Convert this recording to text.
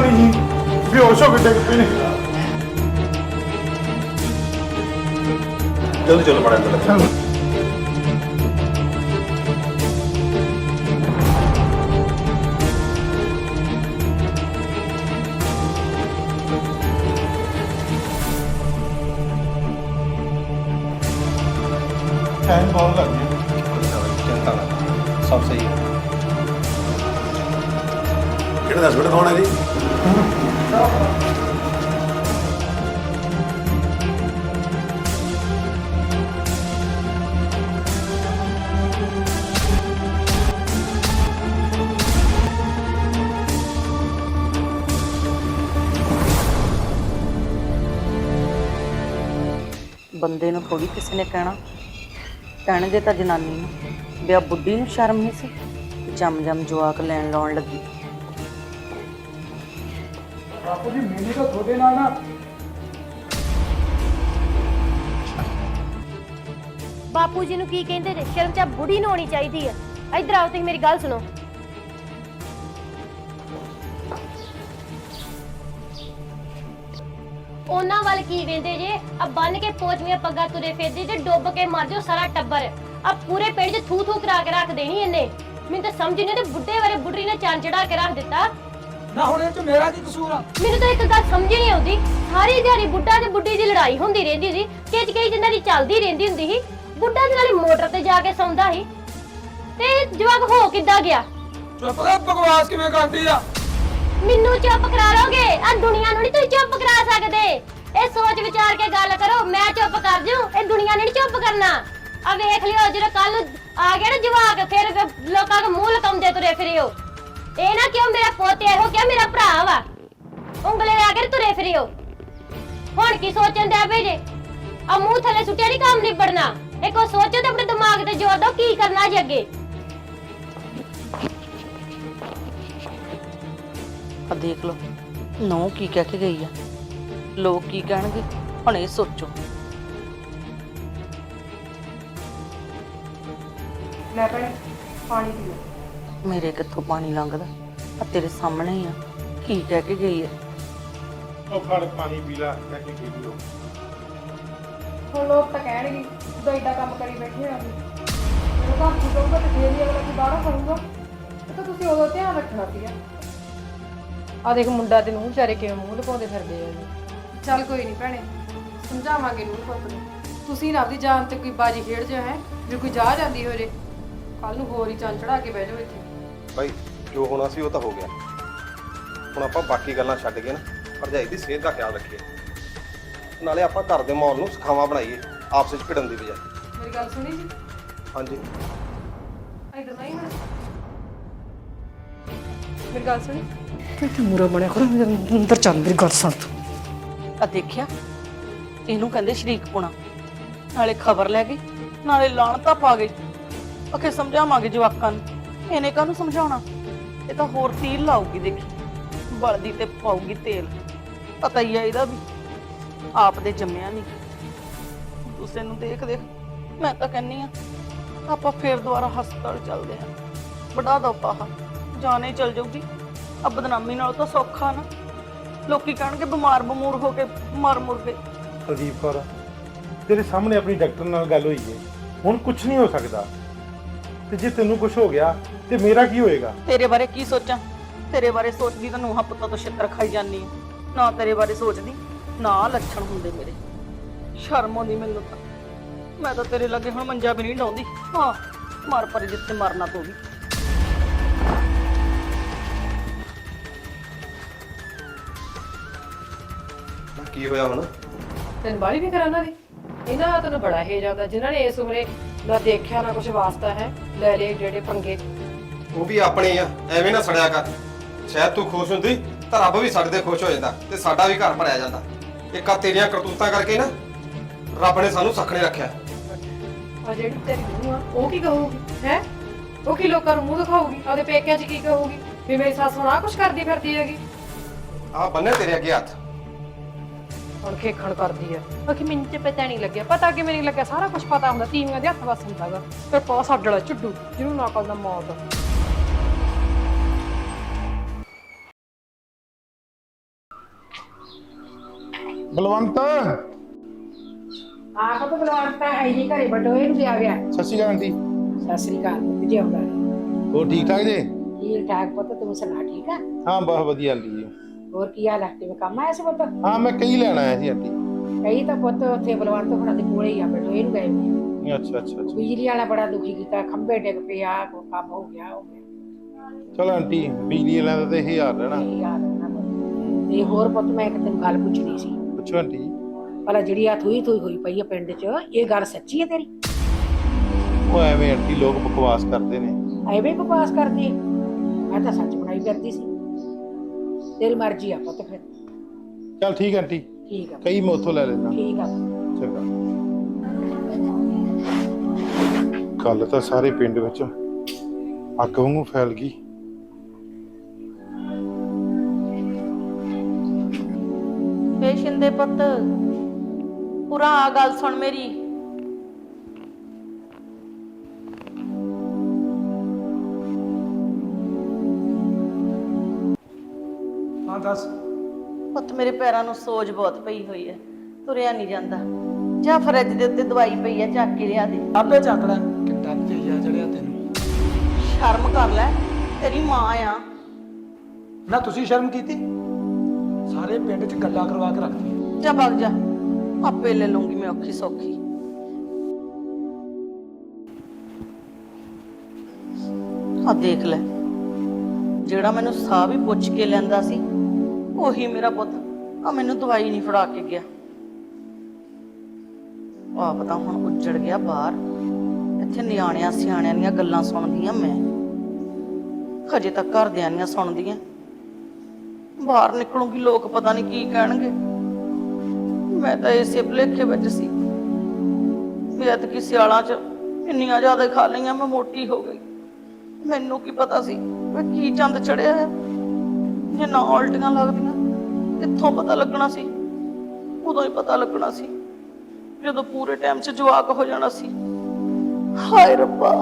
ਨਹੀਂ ਸੀ ਬੇਹੋਸ਼ ਹੋ ਕੇ ਡਿੱਗ ਪਏ ਨੇ ਜਲਦੀ ਚਲੋ ਮੜਾ ਅੰਦਰ ਲੱਗਾ ਕਿਹੜਾ ਦੱਸ ਕੌਣ ਹੈ ਜੀ? ਬੰਦੇ ਨੂੰ ਥੋੜੀ ਕਿਸੇ ਨੇ ਕਹਿਣਾ। ਕਹਿਣਗੇ ਤਾਂ ਜਨਾਨੀ ਨੂੰ। ਵੀ ਆ ਬੁੱਢੀ ਨੂੰ ਸ਼ਰਮ ਨਹੀਂ ਸੀ? ਜੰਮ ਜੰਮ ਜਵਾਕ ਲੈਣ ਲਾਉਣ ਲੱਗੀ। ਬਾਪੂ ਜੀ ਮੈਨੂੰ ਤਾਂ ਤੁਹਾਡੇ ਨਾਲ ਨਾ ਬਾਪੂ ਜੀ ਨੂੰ ਕੀ ਕਹਿੰਦੇ ਜੇ ਸ਼ਰਮ ਚਾ ਬੁੜੀ ਨੂੰ ਹੋਣੀ ਚਾਹੀਦੀ ਹੈ ਇੱਧਰ ਆਓ ਤੁਸੀਂ ਮੇਰੀ ਗੱਲ ਸੁਣੋ ਉਹਨਾਂ ਵੱਲ ਕੀ ਵੇਂਦੇ ਜੇ ਆ ਬੰਨ ਕੇ ਪੋਚਵੀਆਂ ਪੱਗਾਂ ਤੁਰੇ ਫਿਰਦੇ ਜੇ ਡੁੱਬ ਕੇ ਮਰ ਜਾਓ ਸਾਰਾ ਟੱਬਰ ਆ ਪੂਰੇ ਪਿੰਡ 'ਚ ਥੂ ਥੂ ਕਰਾ ਕੇ ਰੱਖ ਦੇਣੀ ਇਹਨੇ ਮੈਨੂੰ ਤਾਂ ਸਮਝ ਨਹੀਂ ਤੇ ਬੁੱਢੇ ਵਾਲੇ ਬੁੱਢੀ ਨੇ ਚੰਨ ਚੜਾ ਕੇ ਰੱਖ ਦਿੱਤਾ ਨਾ ਹੁਣ ਇਹ ਚ ਮੇਰਾ ਕੀ ਕਸੂਰ ਆ? ਮੈਨੂੰ ਤਾਂ ਇੱਕ ਗੱਲ ਸਮਝ ਨਹੀਂ ਆਉਂਦੀ। ਸਾਰੀ ਦਿਹਾੜੀ ਬੁੱਢਾ ਤੇ ਬੁੱਢੀ ਦੀ ਲੜਾਈ ਹੁੰਦੀ ਰਹਿੰਦੀ ਸੀ। ਕਿਚ ਕਈ ਜਿੰਨਾਂ ਦੀ ਚੱਲਦੀ ਰਹਿੰਦੀ ਹੁੰਦੀ ਸੀ। ਬੁੱਢਾ ਦੇ ਨਾਲੇ ਮੋਟਰ ਤੇ ਜਾ ਕੇ ਸੌਂਦਾ ਸੀ। ਤੇ ਜਵਾਕ ਹੋ ਕਿੱਦਾਂ ਗਿਆ? ਚੁੱਪ ਕਰ ਬਕਵਾਸ ਕਿਵੇਂ ਕਰਦੀ ਆ? ਮੈਨੂੰ ਚੁੱਪ ਕਰਾ ਲੋਗੇ ਆ ਦੁਨੀਆ ਨੂੰ ਨਹੀਂ ਤੁਸੀਂ ਚੁੱਪ ਕਰਾ ਸਕਦੇ। ਇਹ ਸੋਚ ਵਿਚਾਰ ਕੇ ਗੱਲ ਕਰੋ ਮੈਂ ਚੁੱਪ ਕਰ ਜੂ। ਇਹ ਦੁਨੀਆ ਨੇ ਨਹੀਂ ਚੁੱਪ ਕਰਨਾ। ਆ ਵੇਖ ਲਿਓ ਜਦੋਂ ਕੱਲ ਆ ਗਿਆ ਨਾ ਜਵਾਕ ਫਿਰ ਲੋਕਾਂ ਦੇ ਮੂੰਹ ਲਕਾਉਂਦੇ ਤੁਰੇ ਫਿਰਿਓ ਇਹ ਨਾ ਕਿਉਂ ਮੇਰਾ ਪੁੱਤ ਇਹੋ ਕਿਹਾ ਮੇਰਾ ਭਰਾ ਵਾ? ਉਂਗਲੇ ਲਾ ਕੇ ਤੁਰੇ ਫਿਰਿਓ ਹੁਣ ਕੀ ਸੋਚਣ ਦਿਆ ਪਏ ਜੇ? ਆ ਮੂੰਹ ਥੱਲੇ ਸੁੱਟਿਆ ਨਹੀਂ ਕੰਮ ਨਿਬੜਨਾ? ਇੱਕ ਉਹ ਸੋਚੋ ਤੇ ਆਪਣੇ ਦਿਮਾਗ ਤੇ ਜ਼ੋਰ ਦਿਓ ਕੀ ਕਰਨਾ ਜੀ ਅੱਗੇ। ਆ ਦੇਖ ਲਓ ਨੋ ਕੀ ਕਹਿ ਕੇ ਗਈ ਆ। ਲੋਕ ਕੀ ਕਹਿਣਗੇ? ਹੁਣ ਇਹ ਸੋਚੋ। ਲੈ ਭੈਣੇ ਪਾਣੀ ਪੀਓ ਮੇਰੇ ਕਿੱਥੋਂ ਪਾਣੀ ਲੰਘਦਾ? ਆ ਤੇਰੇ ਸਾਹਮਣੇ ਹੀ ਆ। ਕੀ ਕਹਿ ਕੇ ਗਈ ਆ? ਉਹ ਫੜ ਪਾਣੀ ਪੀ ਲੈ ਲੈ ਕੇ ਲਓ ਹੁਣ ਲੋਕ ਤਾਂ ਕਹਿਣਗੇ ਜਦੋਂ ਏਡਾ ਕੰਮ ਕਰੀ ਬੈਠੇ ਹੋ ਜਦੋਂ ਘਰ ਦੀ ਕਹੂਗਾ ਤੇ ਫੇਰ ਹੀ ਅਗਲਾ ਕੀ ਬਾਹਰੋਂ ਕਰੂਗਾ। ਇਹ ਤਾਂ ਤੁਸੀਂ ਉਦੋਂ ਧਿਆਨ ਰੱਖਣਾ ਸੀਗਾ। ਆ ਦੇਖ ਮੁੰਡਾ ਤੇ ਨੂੰ ਵਿਚਾਰੇ ਕਿਵੇਂ ਮੂੰਹ ਲਪਾਉਂਦੇ ਫਿਰਦੇ ਆ ਜੀ। ਚੱਲ ਕੋਈ ਨਹੀਂ ਭੈਣੇ ਸਮਝਾਵਾਂਗੇ ਨੂੰ ਪੁੱਤ ਨੂੰ। ਤੁਸੀਂ ਨਾ ਆਪਦੀ ਜਾਨ ਤੇ ਕੋਈ ਬਾਜੀ ਖੇਡ ਜਾ ਹੈ ਜੇ ਕੋਈ ਜਾ ਜਾਂਦੀ ਹੋ ਜੇ ਕੱਲ ਨੂੰ ਹੋਰ ਹੀ ਚੰਨ ਚੜਾ ਕੇ ਬਹਿ ਜਾਓ ਇੱਥੇ। ਭਾਈ ਜੋ ਹੋਣਾ ਸੀ ਉਹ ਤਾਂ ਹੋ ਗਿਆ। ਹੁਣ ਆਪਾਂ ਬਾਕੀ ਗੱਲਾਂ ਛੱਡ ਕੇ ਨਾ ਭਰਜਾਈ ਦੀ ਸਿਹਤ ਦਾ ਖਿਆਲ ਰੱਖੀਏ। ਨਾਲੇ ਆਪਾਂ ਘਰ ਦੇ ਮਾਹੌਲ ਨੂੰ ਸਖਾਵਾ ਬਣਾਈਏ ਆਪਸ ਵਿੱਚ ਭਿੜਨ ਦੀ ਬਜਾਏ। ਮੇਰੀ ਗੱਲ ਸੁਣੀ ਜੀ? ਹਾਂਜੀ। ਇਧਰ ਨਹੀਂ ਹੁਣ ਮੇਰੀ ਗੱਲ ਸੁਣੀ? ਤੇ ਮੂਰਾ ਬਣਿਆ ਕਰੋ ਮੇਰੇ ਅੰਦਰ ਚੱਲ ਮੇਰੀ ਗੱਲ ਸੁਣ ਤੂੰ। ਆ ਦੇਖਿਆ ਇਹਨੂੰ ਕਹਿੰਦੇ ਸ਼ਰੀਕ ਪੁਣਾ। ਨਾਲੇ ਖਬਰ ਲੈ ਗਈ ਨਾਲੇ ਲਾਣਤਾ ਪਾ ਗਈ। ਅਖੇ ਸਮਝਾਵਾਂਗੇ ਜਵਾਕਾਂ ਨੂੰ। ਇਹਨੇ ਕਾਹਨੂੰ ਸਮਝਾਉਣਾ? ਇਹ ਤਾਂ ਹੋਰ ਤੀਲ ਲਾਊਗੀ, ਦੇਖੀ। ਬਲਦੀ ਤੇ ਪਾਊਗੀ ਤੇਲ। ਪਤਾ ਹੀ ਆ ਇਹਦਾ ਵੀ। ਆਪ ਦੇ ਜੰਮਿਆ ਨਹੀਂ। ਦੂਸਰੇ ਨੂੰ ਦੇਖ ਦੇਖ। ਮੈਂ ਤਾਂ ਕਹਿੰਨੀ ਆ, ਆਪਾਂ ਫੇਰ ਦੁਬਾਰਾ ਹਸਪਤਾਲ ਚੱਲਦੇ ਆ ਬੜਾ ਦੋ ਜਾਣੇ ਚਲ ਜਾਊਗੀ। ਆ ਬਦਨਾਮੀ ਨਾਲ ਤਾਂ ਸੌਖਾ ਨਾ। ਲੋਕੀ ਕਹਿਣਗੇ ਬਿਮਾਰ ਬਮੂਰ ਹੋ ਕੇ ਮਰ ਮੁਰ ਗਏ ਕੁਲਦੀਪ ਕੌਰ, ਤੇਰੇ ਸਾਹਮਣੇ ਆਪਣੀ ਡਾਕਟਰ ਨਾਲ ਗੱਲ ਹੋਈ ਹੈ ਹੁਣ ਕੁਝ ਨਹੀਂ ਹੋ ਸਕਦਾ। ਤੇ ਜੇ ਤੈਨੂੰ ਕੁਝ ਹੋ ਗਿਆ ਤੇ ਮੇਰਾ ਕੀ ਹੋਏਗਾ? ਤੇਰੇ ਬਾਰੇ ਕੀ ਸੋਚਾਂ? ਤੇਰੇ ਬਾਰੇ ਸੋਚਦੀ ਤਾਂ ਨੂੰਹਾਂ ਪੁੱਤਾਂ ਤੋਂ ਛਿੱਤਰ ਖਾਈ ਜਾਂਦੀ ਨਾ ਤੇਰੇ ਬਾਰੇ ਸੋਚਦੀ ਨਾ ਲੱਛਣ ਹੁੰਦੇ ਮੇਰੇ। ਸ਼ਰਮ ਆਉਂਦੀ ਮੈਨੂੰ ਤਾਂ। ਮੈਂ ਤਾਂ ਤੇਰੇ ਲੱਗੇ ਹੁਣ ਮੰਜਾ ਵੀ ਨਹੀਂ ਡਾਉਂਦੀ। ਹਾਂ ਮਰ ਪਰ ਜਿੱਥੇ ਮਰਨਾ ਤੂੰ ਵੀ। ਕੀ ਹੋਇਆ ਹੁਣ? ਤੈਨੂੰ ਬਾਲੀ ਵੀ ਕਰਾਂਗਾ ਦੀ? ਇਹਨਾਂ ਦਾ ਤੈਨੂੰ ਬੜਾ ਹੇ ਜਾਂਦਾ ਜਿਨ੍ਹਾਂ ਨੇ ਇਸ ਉਮਰੇ ਨਾ ਦੇਖਿਆ ਨਾ ਕੁਝ ਵਾਸਤਾ ਹੈ। ਲੈ ਲੈ ਜਿਹੜੇ ਪੰਗੇ। ਉਹ ਵੀ ਆਪਣੇ ਆ ਐਵੇਂ ਨਾ ਸੜਿਆ ਕਰ। ਸ਼ਾਇਦ ਤੂੰ ਖੁਸ਼ ਹੁੰਦੀ ਤਾਂ ਰੱਬ ਵੀ ਸਾਡੇ ਤੇ ਖੁਸ਼ ਹੋ ਜਾਂਦਾ ਤੇ ਸਾਡਾ ਵੀ ਘਰ ਭਰਿਆ ਜਾਂਦਾ। ਇੱਕ ਆ ਤੇਰੀਆਂ ਕਰਤੂਤਾਂ ਕਰਕੇ ਨਾ ਰੱਬ ਨੇ ਸਾਨੂੰ ਸਖਣੇ ਰੱਖਿਆ। ਆ ਜਿਹੜੀ ਤੇਰੀ ਨੂੰਹ ਆ ਉਹ ਕੀ ਕਹੂਗੀ ਹੈ? ਉਹ ਕੀ ਲੋਕਾਂ ਨੂੰ ਮੂੰਹ ਦਿਖਾਊਗੀ? ਉਹਦੇ ਪੇਕਿਆਂ 'ਚ ਕੀ ਕਹੂਗੀ? ਵੀ ਮੇਰੀ ਸੱਸ ਹੁਣ ਕੁਛ ਕਰਦੀ ਫਿਰਦੀ ਹੈਗੀ। ਆ ਬੰਨੇ ਤੇਰੇ ਅੱਗੇ ਹੱਥ। ਹੁਣ ਖੇਖਣ ਕਰਦੀ ਆ। ਉਹ ਕਿ ਮੈਨੂੰ ਤੇ ਪਤਾ ਨਹੀਂ ਲੱਗਿਆ। ਪਤਾ ਕਿ ਮੈਨੂੰ ਲੱਗਿਆ। ਸਾਰਾ ਕੁਝ ਪਤਾ ਹੁੰਦਾ। ਤੀਵੀਆਂ ਦੇ ਹੱਥ ਵਸ ਹੁੰਦਾਗਾ। ਫਿਰ ਪਾ ਸਾਡੜਾ ਝੁੱਡੂ ਜਿਹਨੂੰ ਨਾ ਕਰਦਾ ਮੌਤ। ਬਲਵੰਤ। ਆਪ ਤੋਂ ਬਲਵਾਨ ਤਾਂ ਹੈ ਜੀ ਘਰੇ ਬਟੋਏ ਨੂੰ ਆ ਗਿਆ। ਸਤਿ ਸ਼੍ਰੀ ਅਕਾਲ ਆਂਟੀ ਸਤਿ ਸ੍ਰੀ ਅਕਾਲ ਪੁੱਤ ਜੀ ਆਉਂਦਾ ਹੋਰ ਠੀਕ ਠਾਕ ਜੀ? ਠੀਕ ਠਾਕ ਪੁੱਤ ਤੂੰ ਸੁਣਾ ਠੀਕ ਆ? ਹਾਂ ਬਹੁਤ ਵਧੀਆ ਆਂਟੀ ਜੀ। ਹੋਰ ਕੀ ਹਾਲ ਹੈ ਕਿਵੇਂ ਕੰਮ ਆਇਆ ਸੀ ਪੁੱਤ? ਹਾਂ ਮੈਂ ਕਈ ਲੈਣ ਆਇਆ ਸੀ ਆਂਟੀ ਕਈ ਤਾਂ ਪੁੱਤ ਉੱਥੇ ਬਲਵਾਨ ਤੋਂ ਫੜਾ ਦੇ ਕੋਲੇ ਹੀ ਆ ਬਟੋਏ ਨੂੰ ਗਏ ਆ। ਅੱਛਾ ਅੱਛਾ ਅੱਛਾ। ਬਿਜਲੀ ਵਾਲਾ ਬੜਾ ਦੁਖੀ ਕੀਤਾ ਖੰਭੇ ਡਿੱਗ ਪਿਆ ਕੋਈ ਕੰਮ ਹੋ ਗਿਆ ਹੋ ਗਿਆ। ਚਲੋ ਆਂਟੀ ਬਿਜਲੀ ਵਾਲਿਆਂ ਦਾ ਤੇ ਇਹ ਹਾਲ ਰਹਿਣਾ। ਇਹ ਹਾਲ ਨਾ। ਤੇ ਹੋਰ ਪੁੱਤ ਮੈਂ ਇੱਕ ਤੈਨੂੰ ਗੱਲ ਪੁੱਛਣੀ ਸੀ। ਪੁੱਛੋ ਆਂਟੀ। ਭਲਾ ਜਿਹੜੀ ਆ ਥੂਈ ਥੂਈ ਹੋਈ ਪਈ ਆ ਪਿੰਡ 'ਚ ਇਹ ਗੱਲ ਸੱਚੀ ਹੈ ਤੇਰੀ? ਉਹ ਐਵੇਂ ਆਂਟੀ ਲੋਕ ਬਕਵਾਸ ਕਰਦੇ ਨੇ। ਐਵੇਂ ਬਕਵਾਸ ਕਰਦੀ ਹੈ ਮੈਂ ਤਾਂ ਸੱਚ ਬਣਾਈ ਕਰਦੀ ਸੀ। ਤੇਰੀ ਮਰਜ਼ੀ ਆ ਪੁੱਤ ਫਿਰ। ਚਲ ਠੀਕ ਆਂਟੀ। ਠੀਕ ਆ। ਕਈ ਮੈਂ ਉੱਥੋਂ ਲੈ ਲੈਣਾ ਠੀਕ ਆ। ਚੰਗਾ। ਕੱਲ ਤਾਂ ਸਾਰੇ ਪਿੰਡ ਵਿੱਚ ਅੱਗ ਵਾਂਗੂ ਫੈਲ ਗਈ। ਸ਼ਿੰਦੇ ਪੁੱਤ। ਪੂਰਾ ਆ ਗੱਲ ਸੁਣ ਮੇਰੀ। ਹਾਂ ਦੱਸ। ਪੁੱਤ ਮੇਰੇ ਪੈਰਾਂ ਨੂੰ ਸੋਜ ਬਹੁਤ ਪਈ ਹੋਈ ਹੈ। ਤੁਰਿਆ ਨਹੀਂ ਜਾਂਦਾ। ਜਾ ਫਰਿੱਜ ਦੇ ਉੱਤੇ ਦਵਾਈ ਪਈ ਹੈ ਚੱਕ ਕੇ ਲਿਆ ਦੇ। ਆਪੇ ਚੱਕ ਲੈ। ਕਿੰਨਾ ਤੇਜਾ ਚੜਿਆ ਤੈਨੂੰ? ਸ਼ਰਮ ਕਰ ਲੈ। ਤੇਰੀ ਮਾਂ ਆ। ਨਾ ਤੁਸੀਂ ਸ਼ਰਮ ਕੀਤੀ? ਸਾਰੇ ਪਿੰਡ 'ਚ ਗੱਲਾਂ ਕਰਵਾ ਕੇ ਰੱਖਦੀ ਜਾ ਭੱਗ ਜਾ। ਆਪੇ ਲੈ ਲੂੰਗੀ ਮੈਂ ਔਖੀ ਸੌਖੀ। ਆ ਦੇਖ ਲੈ। ਜਿਹੜਾ ਮੈਨੂੰ ਸਾਹ ਵੀ ਪੁੱਛ ਕੇ ਲੈਂਦਾ ਸੀ, ਉਹੀ ਮੇਰਾ ਪੁੱਤ। ਆ ਮੈਨੂੰ ਦਵਾਈ ਨਹੀਂ ਫੜਾ ਕੇ ਗਿਆ। ਆ ਪਤਾ ਹੁਣ ਉੱਜੜ ਗਿਆ ਬਾਹਰ। ਇੱਥੇ ਨਿਆਣਿਆਂ ਸਿਆਣਿਆਂ ਦੀਆਂ ਗੱਲਾਂ ਸੁਣਦੀਆਂ ਮੈਂ। ਹਜੇ ਤੱਕ ਘਰਦਿਆਂ ਦੀਆਂ ਸੁਣਦੀਆਂ। ਬਾਹਰ ਨਿਕਲੂਗੀ, ਲੋਕ ਪਤਾ ਨਹੀਂ ਕੀ ਕਹਿਣਗੇ। ਮੈਂ ਤਾਂ ਇਸੇ ਭੁਲੇਖੇ ਵਿੱਚ ਸੀ ਵੀ ਐਤਕੀ ਸਿਆਲਾਂ 'ਚ ਇੰਨੀਆਂ ਜ਼ਿਆਦਾ ਖਾ ਲਈਆਂ, ਮੈਂ ਮੋਟੀ ਹੋ ਗਈ। ਮੈਨੂੰ ਕੀ ਪਤਾ ਸੀ ਮੈਂ ਕੀ ਚੰਦ ਚੜਿਆ ਹੈ, ਜੇ ਨਾ ਉਲਟੀਆਂ ਲੱਗਦੀਆਂ, ਕਿੱਥੋਂ ਪਤਾ ਲੱਗਣਾ ਸੀ? ਉਦੋਂ ਹੀ ਪਤਾ ਲੱਗਣਾ ਸੀ, ਜਦੋਂ ਪੂਰੇ ਟਾਈਮ 'ਚ ਜਵਾਕ ਹੋ ਜਾਣਾ ਸੀ। ਹਾਏ ਰੱਬਾ!